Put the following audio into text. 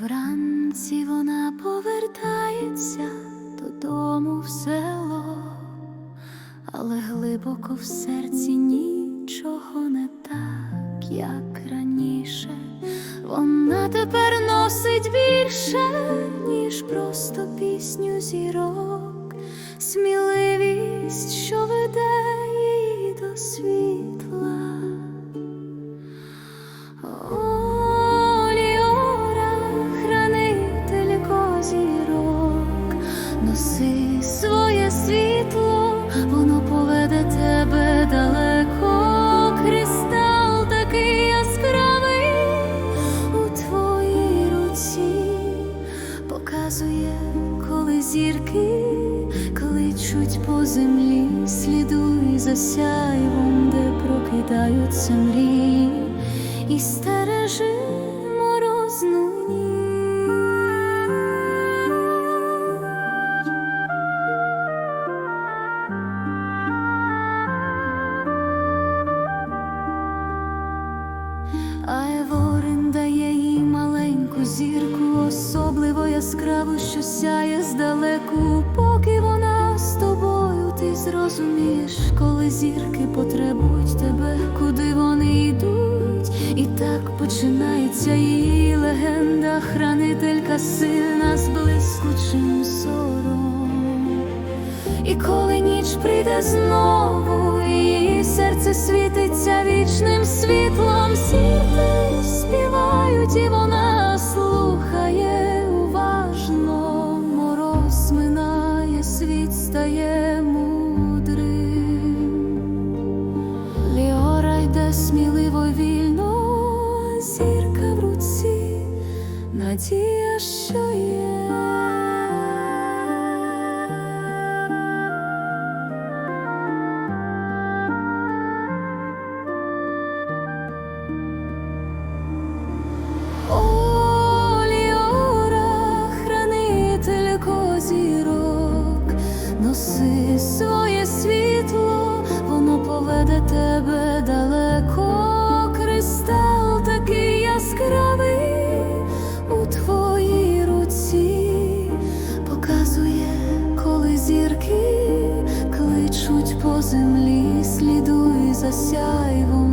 Вранці вона повертається додому в село, але глибоко в серці нічого не так, як раніше. Вона тепер носить більше, ніж просто пісню зірок, сміливість, що веде коли зірки кличуть по землі, слідуй за сяйвом, де прокидаються мрії і стережи морозну ніч. А Еворин дає їй маленьку зірку, особливо яскраву, що сяє здалеку, поки вона з тобою, ти зрозумієш, коли зірки потребують тебе, куди вони йдуть, і так починається її легенда, хранителька сильна з блискучим зором. І коли ніч прийде знову, стає мудрим. Ліора йде сміливо воно тебе далеко. Кристал такий яскравий у твоїй руці, показує, коли зірки кличуть по землі, слідуй за сяйвом,